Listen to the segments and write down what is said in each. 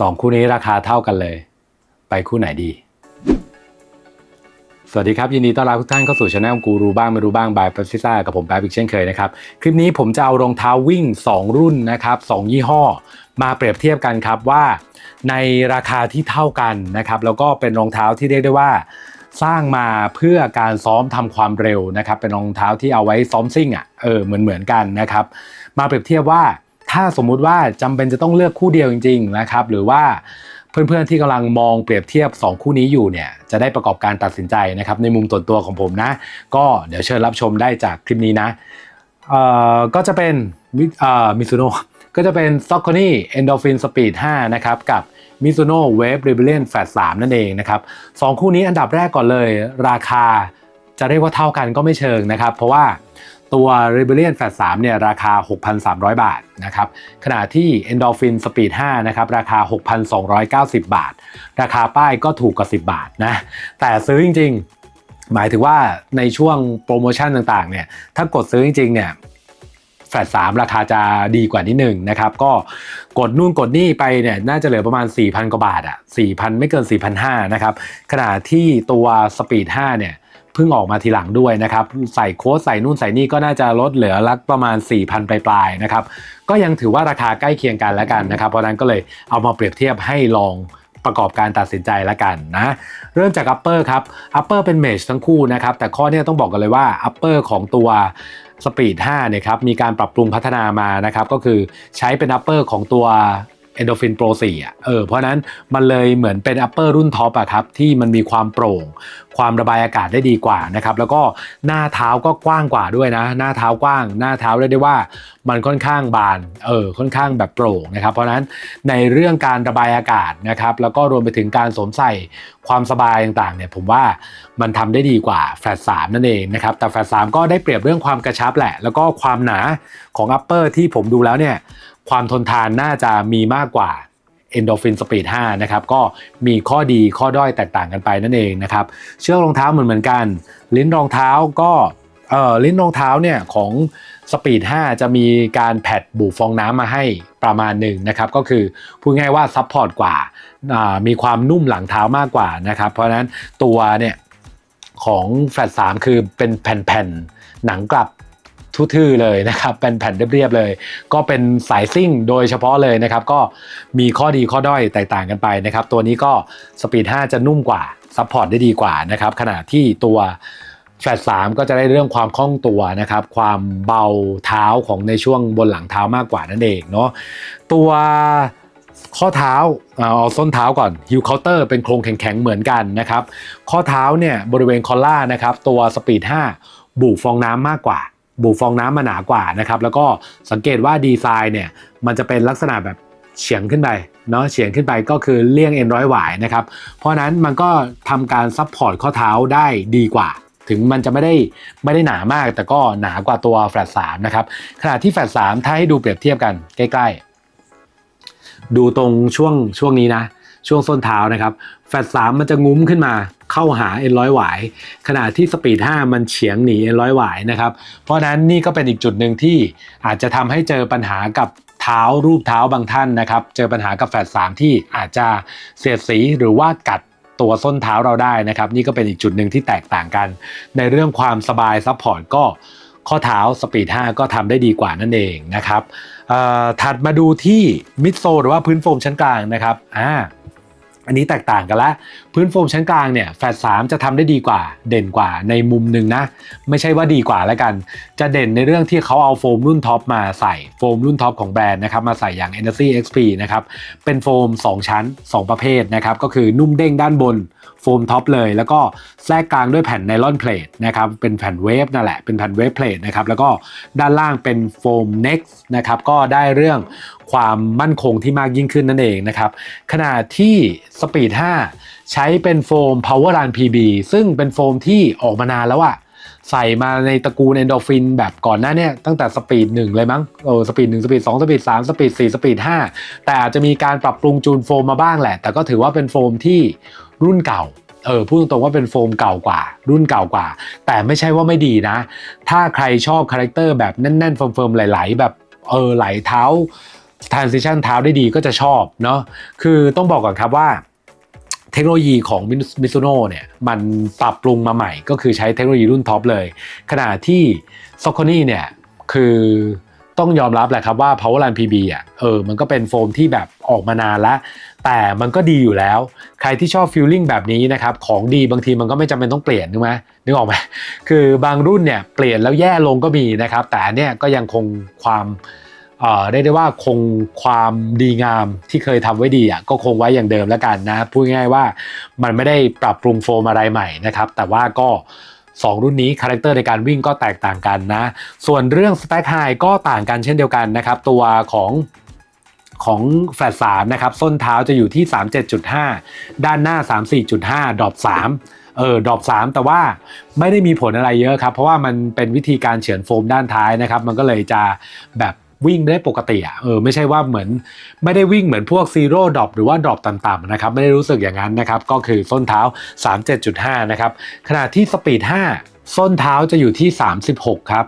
สองคู่นี้ราคาเท่ากันเลย ไปคู่ไหนดี สวัสดีครับ ยินดีต้อนรับทุกท่านเข้าสู่ช anel กูรู้บ้างไม่รู้บ้างบายปปซิซ่ากับผมแป๊บอีกเช่นเคยนะครับ คลิปนี้ผมจะเอารองเท้าวิ่ง 2 รุ่นนะครับ 2 ยี่ห้อ มาเปรียบเทียบกันครับว่า ในราคาที่เท่ากันนะครับ แล้วก็เป็นรองเท้าที่เรียกได้ว่า สร้างมาเพื่อการซ้อมทำความเร็วนะครับ เป็นรองเท้าที่เอาไว้ซ้อมซิ่งอะเออเหมือนเหมือนกันนะครับ มาเปรียบเทียบว่า ถ้าสมมุติว่าจำเป็นจะต้องเลือกคู่เดียวจริง ๆ นะครับ หรือว่าเพื่อนๆที่กำลังมองเปรียบเทียบ 2 คู่นี้อยู่เนี่ยจะได้ประกอบการตัดสินใจนะครับ ในมุมส่วนตัวของผมนะ ก็เดี๋ยวเชิญรับชมได้จากคลิปนี้นะเอ่อก็จะเป็นมิซูโน่ก็จะเป็น s o c c o n y Endorphin Speed 5 นะครับ กับ Mizuno Wave Rebellion Fat 3 นั่นเองนะครับสองคู่นี้อันดับแรกก่อนเลย ราคาจะเรียกว่าเท่ากันก็ไม่เชิงนะครับ เพราะว่า ตัว Rebellion Fat 3เนี่ยราคา 6,300 บาทนะครับขณะที่ Endorphin Speed 5นะครับราคา 6,290 บาท ราคาป้ายก็ถูกกว่า 10 บาทนะแต่ซื้อจริง ๆ หมายถึงว่าในช่วงโปรโมชั่นต่างๆเนี่ยถ้ากดซื้อจริงๆเนี่ยแฟลตสามราคาจะดีกว่านิดหนึ่งนะครับ ก็กดนู่นกดนี่ไปเนี่ยน่าจะเหลือประมาณ 4,000 กว่าบาทอะ4,000 ไม่เกิน 4,500 นะครับ ขณะที่ตัวสปีด 5 เนี่ย เพิ่งออกมาทีหลังด้วยนะครับ ใส่โค้ดใส่นู่นใส่นี่ก็น่าจะลดเหลือลักประมาณ 4,000 ปลายๆนะครับ ก็ยังถือว่าราคาใกล้เคียงกันแล้วกันนะครับ เพราะนั้นก็เลยเอามาเปรียบเทียบให้ลองประกอบการตัดสินใจแล้วกันนะ เริ่มจาก upper ครับ upper เป็น mesh ทั้งคู่นะครับ แต่ข้อนี้ต้องบอกกันเลยว่า upper ของตัว Speed 5เนี่ยครับมีการปรับปรุงพัฒนามานะครับก็คือใช้เป็น upper ของตัว Endorphin Pro 4อะเออเพราะนั้นมันเลยเหมือนเป็น upper รุ่นท็อปอะครับที่มันมีความโปร่ง ความระบายอากาศได้ดีกว่านะครับแล้วก็หน้าเท้าก็กว้างกว่าด้วยนะ หน้าเท้ากว้าง หน้าเท้าเรียกได้ว่ามันค่อนข้างบานเออค่อนข้างแบบโปร่งนะครับ เพราะนั้นในเรื่องการระบายอากาศนะครับแล้วก็รวมไปถึงการสวมใส่ความสบายต่างๆเนี่ยผมว่ามันทำได้ดีกว่าแฟลต3นั่นเองนะครับแต่แฟลต3ก็ได้เปรียบเรื่องความกระชับแหละ แล้วก็ความหนาของ upper ที่ผมดูแล้วเนี่ย ความทนทานน่าจะมีมากกว่า Endorphin Speed 5 นะครับ ก็มีข้อดีข้อด้อยแตกต่างกันไปนั่นเองนะครับ เชือกรองเท้าเหมือนเหมือนกัน ลิ้นรองเท้าก็เอ่อลิ้นรองเท้าเนี่ยของ Speed 5จะมีการแพดบูฟองน้ำมาให้ประมาณหนึ่งนะครับ ก็คือพูดง่ายว่าซับพอร์ตกว่าอ่ามีความนุ่มหลังเท้ามากกว่านะครับ เพราะฉะนั้นตัวเนี่ยของแฟลต3คือเป็นแผ่นๆ หนังกลับ ทื่อๆเลยนะครับเป็นแผ่นเรียบๆเลย ก็เป็นสายซิ่งโดยเฉพาะเลยนะครับ ก็มีข้อดีข้อด้อยแตกต่างกันไปนะครับ ตัวนี้ก็สปีด 5 จะนุ่มกว่าซัพพอร์ตได้ดีกว่านะครับขณะที่ตัวแฟลต3ก็จะได้เรื่องความคล่องตัวนะครับ ความเบาเท้าของในช่วงบนหลังเท้ามากกว่านั่นเองเนาะตัวข้อเท้าเอาส้นเท้าก่อนฮิวเคาน์เตอร์เป็นโครงแข็งๆเหมือนกันนะครับ ข้อเท้าเนี่ยบริเวณคอล่านะครับ ตัวสปีด 5บูฟองน้ำมากกว่า บูฟองน้ำมาหนากว่านะครับ แล้วก็สังเกตว่าดีไซน์เนี่ยมันจะเป็นลักษณะแบบเฉียงขึ้นไปเนาะเฉียงขึ้นไปก็คือเลี่ยงเอ็นร้อยหวายนะครับ เพราะนั้นมันก็ทำการซัพพอร์ตข้อเท้าได้ดีกว่า ถึงมันจะไม่ได้ไม่ได้หนามาก แต่ก็หนากว่าตัวแฟลตสามนะครับขณะที่แฟลตสามถ้าให้ดูเปรียบเทียบกันใกล้ ๆ ดูตรงช่วงช่วงนี้นะ ช่วงส้นเท้านะครับ แฟลตสามมันจะงุ้มขึ้นมา เข้าหาเอ็นร้อยหวายขณะที่สปีด 5 มันเฉียงหนีเอ็นร้อยหวายนะครับ เพราะนั้นนี่ก็เป็นอีกจุดหนึ่งที่อาจจะทำให้เจอปัญหากับเท้ารูปเท้าบางท่านนะครับ เจอปัญหากับแฟลต3ที่อาจจะเสียดสีหรือว่ากัดตัวส้นเท้าเราได้นะครับ นี่ก็เป็นอีกจุดหนึ่งที่แตกต่างกัน ในเรื่องความสบายซัพพอร์ตก็ข้อเท้าสปีด 5 ก็ทำได้ดีกว่านั่นเองนะครับถัดมาดูที่มิดโซหรือว่าพื้นโฟมชั้นกลางนะครับอ่า อันนี้แตกต่างกันละพื้นโฟมชั้นกลางเนี่ยแฟดสามจะทำได้ดีกว่าเด่นกว่าในมุมหนึ่งนะ ไม่ใช่ว่าดีกว่าแล้วกัน จะเด่นในเรื่องที่เขาเอาโฟมรุ่นท็อปมาใส่โฟมรุ่นท็อปของแบรนด์นะครับมาใส่อย่าง Energy XP นะครับเป็นโฟม 2 ชั้น 2 ประเภทนะครับก็คือนุ่มเด้งด้านบนโฟมท็อปเลย แล้วก็แทรกกลางด้วยแผ่นไนลอนเพลทนะครับเป็นแผ่นเวฟนั่นแหละเป็นแผ่นเวฟเพลทนะครับแล้วก็ด้านล่างเป็นโฟม next นะครับก็ได้เรื่อง ความมั่นคงที่มากยิ่งขึ้นนั่นเองนะครับ ขณะที่ Speed 5ใช้เป็นโฟม Power Run PB ซึ่งเป็นโฟมที่ออกมานานแล้วอะใส่มาในตระกูล Endorphin แบบก่อนหน้าเนี่ยตั้งแต่ Speed 1เลยมั้งโอ้ Speed 1 Speed 2 Speed 3 Speed 4 Speed 5แต่อาจจะมีการปรับปรุงจูนโฟมมาบ้างแหละ แต่ก็ถือว่าเป็นโฟมที่รุ่นเก่าเออพูดตรงๆว่าเป็นโฟมเก่ากว่า รุ่นเก่ากว่า แต่ไม่ใช่ว่าไม่ดีนะ ถ้าใครชอบคาแรคเตอร์แบบแน่นๆเฟิร์มๆไหลๆแบบเออไหลเท้า transition เท้าได้ดีก็จะชอบเนาะคือต้องบอกก่อนครับว่าเทคโนโลยีของมิซูโน่เนี่ยมันปรับปรุงมาใหม่ ก็คือใช้เทคโนโลยีรุ่นท็อปเลย ขณะที่ s o c o n y เนี่ยคือต้องยอมรับแหละครับว่า Powerline PB อะเออมันก็เป็นโฟมที่แบบออกมานานแล้ว แต่มันก็ดีอยู่แล้ว ใครที่ชอบฟิลลิ่งแบบนี้นะครับของดีบางทีมันก็ไม่จำเป็นต้องเปลี่ยนนึกไหมนึกออกไหมคือบางรุ่นเนี่ยเปลี่ยนแล้วแย่ลงก็มีนะครับ แต่เนี่ยก็ยังคงความ เอ่อได้ได้ว่าคงความดีงามที่เคยทำไว้ดีอะก็คงไว้อย่างเดิมแล้วกันนะพูดง่ายว่ามันไม่ได้ปรับปรุงโฟมอะไรใหม่นะครับ แต่ว่าก็ 2 รุ่นนี้คาแรคเตอร์ในการวิ่งก็แตกต่างกันนะ ส่วนเรื่อง Stack High ก็ต่างกันเช่นเดียวกันนะครับ ตัวของของแฟลตสามนะครับ ส้นเท้าจะอยู่ที่ 37.5 ด้านหน้า 34.5 ดรอป3เออดรอป3แต่ว่าไม่ได้มีผลอะไรเยอะครับ เพราะว่ามันเป็นวิธีการเฉือนโฟมด้านท้ายนะครับ มันก็เลยจะแบบ วิ่งได้ปกติอะเออไม่ใช่ว่าเหมือนไม่ได้วิ่งเหมือนพวกซีโร่ดรอปหรือว่าดรอปต่ำๆนะครับไม่ได้รู้สึกอย่างนั้นนะครับก็คือส้นเท้า 37.5 นะครับขณะที่สปีด 5ส้นเท้าจะอยู่ที่ 36 ครับ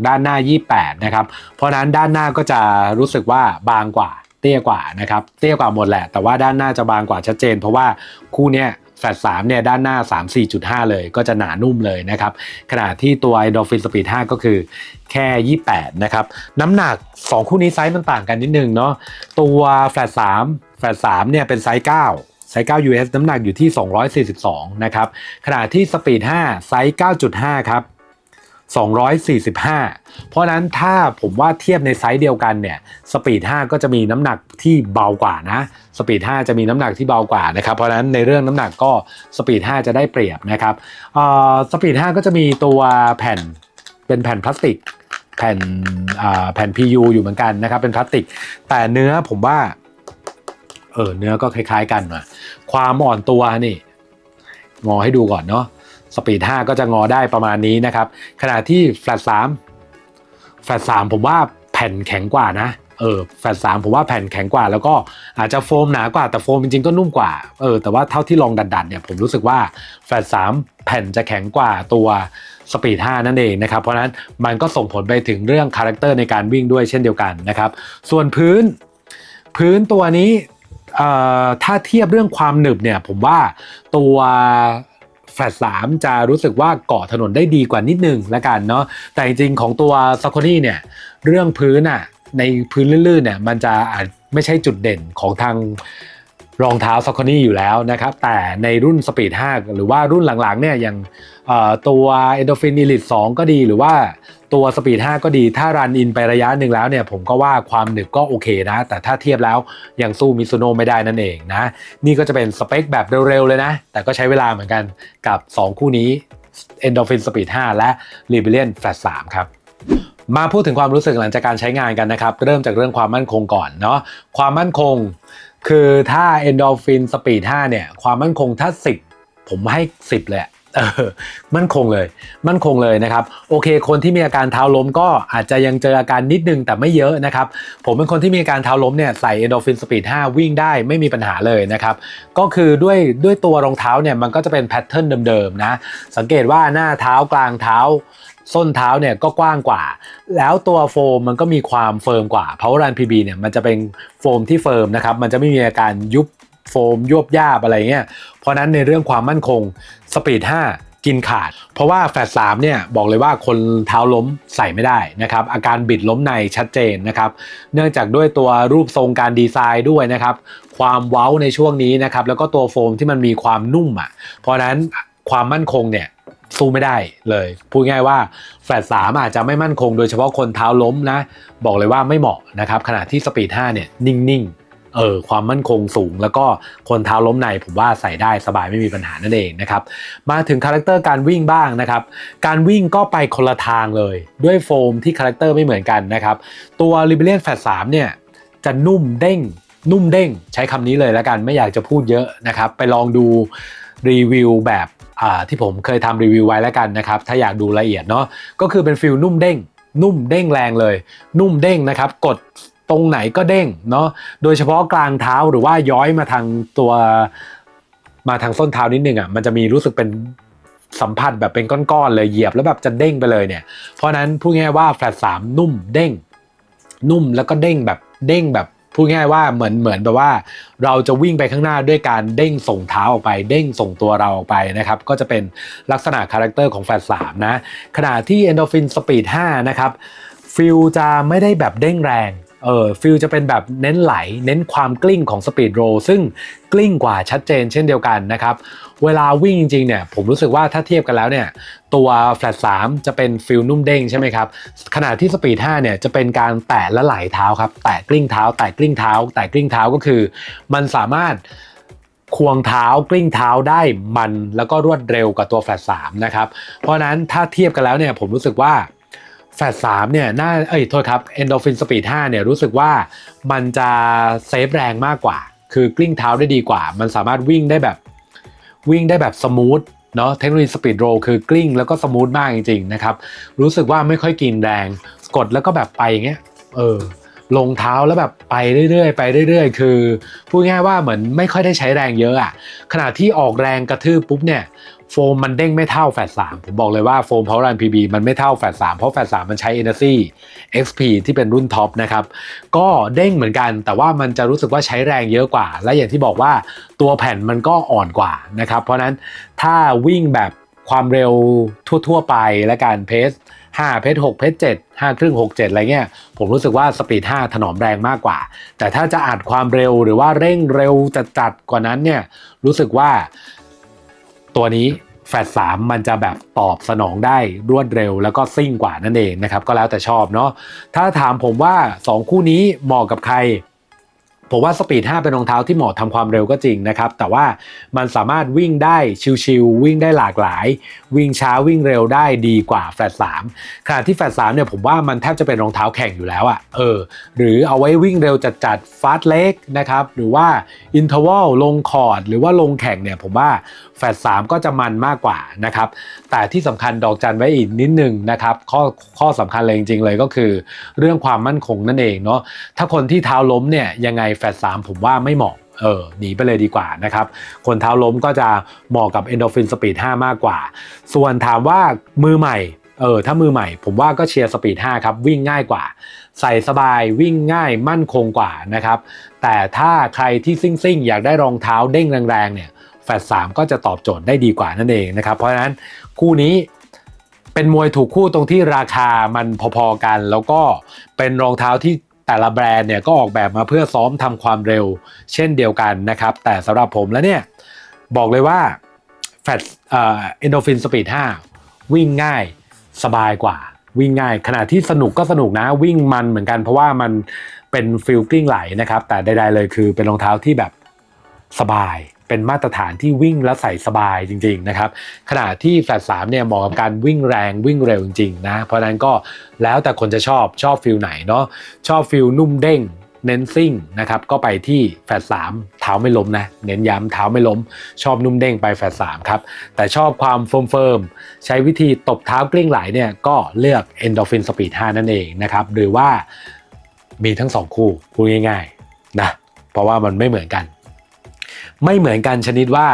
36 ด้านหน้า 28 นะครับ เพราะนั้นด้านหน้าก็จะรู้สึกว่าบางกว่า เตี้ยกว่านะครับ เตี้ยกว่าหมดแหละ แต่ว่าด้านหน้าจะบางกว่าชัดเจน เพราะว่าคู่เนี้ย ลตสามเนี่ยด้านหน้า 3 4.5 เลยก็จะหนานุ่มเลยนะครับ ขณะที่ตัว Endorphin Speed 5ก็คือแค่ 28 นะครับ น้ำหนัก 2 คู่นี้ไซส์มันต่างกันนิดนึงเนาะตัวแฟลต3แฟลต3เนี่ยเป็นไซส์ 9ไซส์9 US น้ำหนักอยู่ที่ 242 นะครับ ขณะที่ Speed 5ไซส์ 9.5 ครับ 245 เพราะนั้นถ้าผมว่าเทียบในไซส์เดียวกันเนี่ยสปีด 5 ก็จะมีน้ำหนักที่เบากว่านะสปีด 5 จะมีน้ำหนักที่เบากว่านะครับเพราะนั้นในเรื่องน้ำหนักก็สปีด 5 จะได้เปรียบนะครับสปีด 5 ก็จะมีตัวแผ่นเป็นแผ่นพลาสติก แผ่นแผ่น PU อยู่เหมือนกันนะครับเป็นพลาสติก แต่เนื้อผมว่าเออเนื้อก็คล้าย ๆ กันนะความอ่อนตัวนี่งอให้ดูก่อนเนาะ สปีด 5 ก็จะงอได้ประมาณนี้นะครับ ขณะที่แฟลต3แฟลต3ผมว่าแผ่นแข็งกว่านะเออแฟลต3ผมว่าแผ่นแข็งกว่า แล้วก็อาจจะโฟมหนากว่าแต่โฟมจริงๆก็นุ่มกว่าเออแต่ว่าเท่าที่ลองดัดๆเนี่ยผมรู้สึกว่าแฟลต3แผ่นจะแข็งกว่าตัวสปีด5นั่นเองนะครับเพราะนั้นมันก็ส่งผลไปถึงเรื่องคาแรคเตอร์ในการวิ่งด้วยเช่นเดียวกันนะครับส่วนพื้น พื้นตัวนี้ถ้าเทียบเรื่องความหนึบเนี่ยผมว่าตัว แฟลตสามจะรู้สึกว่าเกาะถนนได้ดีกว่านิดนึงละกันเนาะแต่จริงๆของตัวซัค o นี่เนี่ยเรื่องพื้นอะในพื้นลื่นๆเนี่ยมันจะอาจไม่ใช่จุดเด่นของทาง รองเท้าซ a ค o นี่อยู่แล้วนะครับ แต่ในรุ่น Speed 5หรือว่ารุ่นหลังๆเนี่ยอย่างตัว Endorphin Elite 2ก็ดีหรือว่าตัว Speed 5ก็ดีถ้ารันอินไประยะหนึ่งแล้วเนี่ยผมก็ว่าความหนึบก็โอเคนะ แต่ถ้าเทียบแล้วยังสู้มิซูโน่ไม่ได้นั่นเองนะ นี่ก็จะเป็นสเปคแบบเร็วๆเลยนะ แต่ก็ใช้เวลาเหมือนกันกับ 2 คู่นี้ Endorphin Speed 5 และ Rebellion Flash 3 ครับมาพูดถึงความรู้สึกหลังจากการใช้งานกันนะครับ เริ่มจากเรื่องความมั่นคงก่อนเนาะความมั่นคง คือถ้า Endorphin Speed 5เนี่ย ความมั่นคงถ้า 10 ผมให้ 10 เลยเออมั่นคงเลย มั่นคงเลยนะครับ โอเค คนที่มีอาการเท้าล้มก็อาจจะยังเจออาการนิดนึงแต่ไม่เยอะนะครับ ผมเป็นคนที่มีอาการเท้าล้มเนี่ยใส่ Endorphin Speed 5วิ่งได้ไม่มีปัญหาเลยนะครับ ก็คือด้วยด้วยตัวรองเท้าเนี่ยมันก็จะเป็นแพทเทิร์นเดิมๆนะ สังเกตว่าหน้าเท้ากลางเท้า ส้นเท้าเนี่ยก็กว้างกว่า แล้วตัวโฟมมันก็มีความเฟิร์มกว่า Power Run PB เนี่ยมันจะเป็นโฟมที่เฟิร์มนะครับ มันจะไม่มีอาการยุบโฟมยวบยาบอะไรเงี้ย เพราะนั้นในเรื่องความมั่นคงสปีด 5กินขาด เพราะว่าแฟลต3เนี่ยบอกเลยว่าคนเท้าล้มใส่ไม่ได้นะครับอาการบิดล้มในชัดเจนนะครับเนื่องจากด้วยตัวรูปทรงการดีไซน์ด้วยนะครับความเว้าในช่วงนี้นะครับแล้วก็ตัวโฟมที่มันมีความนุ่มอะเพราะนั้นความมั่นคงเนี่ย สู้ไม่ได้เลย พูดง่ายว่าแฟลตสามอาจจะไม่มั่นคงโดยเฉพาะคนเท้าล้มนะ บอกเลยว่าไม่เหมาะนะครับ ขณะที่สปีด5เนี่ยนิ่งๆเออความมั่นคงสูง แล้วก็คนเท้าล้มในผมว่าใส่ได้สบายไม่มีปัญหานั่นเองนะครับ มาถึงคาแรคเตอร์การวิ่งบ้างนะครับ การวิ่งก็ไปคนละทางเลย ด้วยโฟมที่คาแรคเตอร์ไม่เหมือนกันนะครับตัว r e b e l l i o n Fat 3เนี่ยจะนุ่มเด้งนุ่มเด้งใช้คำนี้เลยแล้วกันไม่อยากจะพูดเยอะนะครับ ไปลองดูรีวิวแบบ ที่ผมเคยทำรีวิวไว้แล้วกันนะครับ ถ้าอยากดูละเอียดเนาะก็คือเป็นฟิลนุ่มเด้ง นุ่มเด้งแรงเลย นุ่มเด้งนะครับ กดตรงไหนก็เด้งเนาะโดยเฉพาะกลางเท้าหรือว่าย้อยมาทางตัวมาทางส้นเท้านิดนึงอะมันจะมีรู้สึกเป็นสัมผัสแบบเป็นก้อนๆเลยเหยียบแล้วแบบจะเด้งไปเลยเนี่ย เพราะนั้นพูดง่ายว่าแฟลตสามนุ่มเด้ง นุ่มแล้วก็เด้งแบบเด้งแบบ พูดง่ายว่าเหมือนเหมือนแบบว่า เราจะวิ่งไปข้างหน้าด้วยการเด้งส่งเท้าออกไป เด้งส่งตัวเราออกไปนะครับ ก็จะเป็นลักษณะคาแรคเตอร์ของแฟลสามนะขณะที่เอนโดฟินสปีด5นะครับฟิลจะไม่ได้แบบเด้งแรง เออฟิลจะเป็นแบบเน้นไหล เน้นความกลิ้งของ Speed Roll ซึ่งกลิ้งกว่าชัดเจนเช่นเดียวกันนะครับเวลาวิ่งจริงๆเนี่ยผมรู้สึกว่าถ้าเทียบกันแล้วเนี่ยตัวแฟลต3จะเป็นฟิลนุ่มเด้งใช่ไหมครับขณะที่สปีด5เนี่ยจะเป็นการแตะและไหลเท้าครับแตะกลิ้งเท้า แตะกลิ้งเท้า แตะกลิ้งเท้าก็คือ มันสามารถควงเท้ากลิ้งเท้าได้มันแล้วก็รวดเร็วกว่าตัวแฟลต3นะครับเพราะนั้นถ้าเทียบกันแล้วเนี่ยผมรู้สึกว่า แฟลต3เนี่ยน่าเอ้ยโทษครับ Endorphin Speed 5เนี่ยรู้สึกว่ามันจะเซฟแรงมากกว่า คือกลิ้งเท้าได้ดีกว่า มันสามารถวิ่งได้แบบวิ่งได้แบบสมูทเนาะเทคโนโลยีสปีดโรคือกลิ้งแล้วก็สมูทมากจริงๆนะครับ รู้สึกว่าไม่ค่อยกินแรง กดแล้วก็แบบไปอย่างเงี้ยเออ ลงเท้าแล้วแบบไปเรื่อยๆไปเรื่อยๆ คือพูดง่ายๆว่าเหมือนไม่ค่อยได้ใช้แรงเยอะอะขณะที่ออกแรงกระทืบปุ๊บเนี่ยโฟมมันเด้งไม่เท่าแฟดสามผมบอกเลยว่าโฟม Power Run PB มันไม่เท่าแฟดสามเพราะแฟดสามมันใช้ Energy XP ที่เป็นรุ่นท็อปนะครับก็เด้งเหมือนกัน แต่ว่ามันจะรู้สึกว่าใช้แรงเยอะกว่า และอย่างที่บอกว่าตัวแผ่นมันก็อ่อนกว่านะครับเพราะนั้นถ้าวิ่งแบบความเร็วทั่ว ๆ ไปและการเพส 5เพส6เพส7 5ครึ่ง6 7อะไรเงี้ยผมรู้สึกว่าสปีด5ถนอมแรงมากกว่า แต่ถ้าจะอัดความเร็วหรือว่าเร่งเร็วจัดๆกว่านั้นเนี่ยรู้สึกว่าตัวนี้แฟดสามมันจะแบบตอบสนองได้รวดเร็วแล้วก็ซิ่งกว่านั่นเองนะครับ ก็แล้วแต่ชอบเนาะถ้าถามผมว่า 2 คู่นี้เหมาะกับใคร ผมว่าสปีด 5 เป็นรองเท้าที่เหมาะทำความเร็วก็จริงนะครับ แต่ว่ามันสามารถวิ่งได้ชิวๆวิ่งได้หลากหลาย วิ่งช้าวิ่งเร็วได้ดีกว่าแฟลตสามขณะที่แฟลตสามเนี่ยผมว่ามันแทบจะเป็นรองเท้าแข่งอยู่แล้วอะเออหรือเอาไว้วิ่งเร็วจัดๆฟาสเล็กนะครับหรือว่าอินเทอร์วัลลงคอร์ดหรือว่าลงแข่งเนี่ยผมว่าแฟลตสามก็จะมันมากกว่านะครับแต่ที่สำคัญดอกจันไว้อีกนิดนึงนะครับข้อข้อสำคัญเลยจริงๆเลยก็คือ เรื่องความมั่นคงนั่นเองเนาะถ้าคนที่เท้าล้มเนี่ยยังไงแฟลตสามผมว่าไม่เหมาะเออหนีไปเลยดีกว่านะครับ คนเท้าล้มก็จะเหมาะกับ Endorphin Speed 5มากกว่า ส่วนถามว่ามือใหม่เออถ้ามือใหม่ ผมว่าก็เชียร์ Speed 5ครับวิ่งง่ายกว่า ใส่สบายวิ่งง่ายมั่นคงกว่านะครับ แต่ถ้าใครที่ซิ่งซิ่งๆอยากได้รองเท้าเด้งแรงๆเนี่ยแฟตสามก็จะตอบโจทย์ได้ดีกว่านั่นเองนะครับเพราะฉะนั้นคู่นี้เป็นมวยถูกคู่ตรงที่ราคามันพอๆกัน แล้วก็เป็นรองเท้าที่ แต่ละแบรนด์เนี่ยก็ออกแบบมาเพื่อซ้อมทำความเร็ว เช่นเดียวกันนะครับ แต่สำหรับผมแล้วเนี่ย บอกเลยว่าแฟตเอ่อเอนโดฟินสปีด5วิ่งง่ายสบายกว่า วิ่งง่ายขณะที่สนุกก็สนุกนะวิ่งมันเหมือนกันเพราะว่ามันเป็นฟิลกลิ้งไหลนะครับ แต่ใดๆเลยคือเป็นรองเท้าที่แบบสบายเป็นมาตรฐานที่วิ่งแล้วใส่สบายจริงๆนะครับขณะที่แฟลตสามเนี่ยเหมาะกับการวิ่งแรงวิ่งเร็วจริงๆนะเพราะนั้นก็แล้วแต่คนจะชอบชอบฟิลไหนเนาะชอบฟิลนุ่มเด้งเน้นซิ่งนะครับก็ไปที่แฟลตสามเท้าไม่ล้มนะเน้นย้ำเท้าไม่ล้ม ชอบนุ่มเด้งไปแฟลตสามครับแต่ชอบความเฟิร์มเใช้วิธีตบเท้ากลิ้งไหลเนี่ยก็เลือก Endorphin Speed 5 นั่นเองนะครับหรือว่ามีทั้งสองคู่พูดง่ายๆนะเพราะว่ามันไม่เหมือนกัน ไม่เหมือนกันชนิดว่า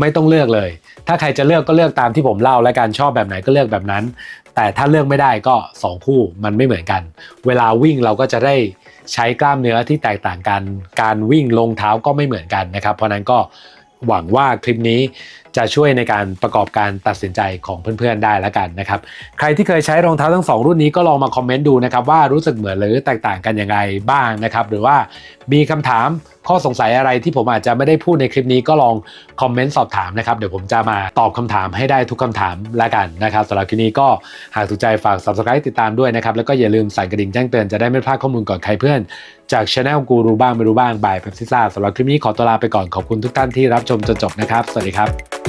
ไม่ต้องเลือกเลย ถ้าใครจะเลือกก็เลือกตามที่ผมเล่าและการชอบแบบไหนก็เลือกแบบนั้น แต่ถ้าเลือกไม่ได้ก็ 2 คู่มันไม่เหมือนกัน เวลาวิ่งเราก็จะได้ใช้กล้ามเนื้อที่แตกต่างกัน การวิ่งลงเท้าก็ไม่เหมือนกันนะครับ เพราะนั้นก็หวังว่าคลิปนี้จะช่วยในการประกอบการตัดสินใจของเพื่อนๆได้แล้วกันนะครับ ใครที่เคยใช้รองเท้าทั้งสองรุ่นนี้ก็ลองมาคอมเมนต์ดูนะครับว่ารู้สึกเหมือนหรือแตกต่างกันยังไงบ้างนะครับ หรือว่ามีคำถาม ข้อสงสัยอะไรที่ผมอาจจะไม่ได้พูดในคลิปนี้ก็ลองคอมเมนต์สอบถามนะครับ เดี๋ยวผมจะมาตอบคำถามให้ได้ทุกคำถามแล้วกันนะครับสำหรับคลิปนี้ก็หากถูกใจฝาก subscribe ติดตามด้วยนะครับ แล้วก็อย่าลืมสั่นกระดิ่งแจ้งเตือนจะได้ไม่พลาดข้อมูลก่อนใครเพื่อน จากช anel กูรู้บ้างไม่รู้บ้างบายเ e ปซิซ่าสำหรับคลิปนี้ขอตัวลาไปก่อนขอบคุณทุกท่านที่รับชมจนจบนะครับ สวัสดีครับ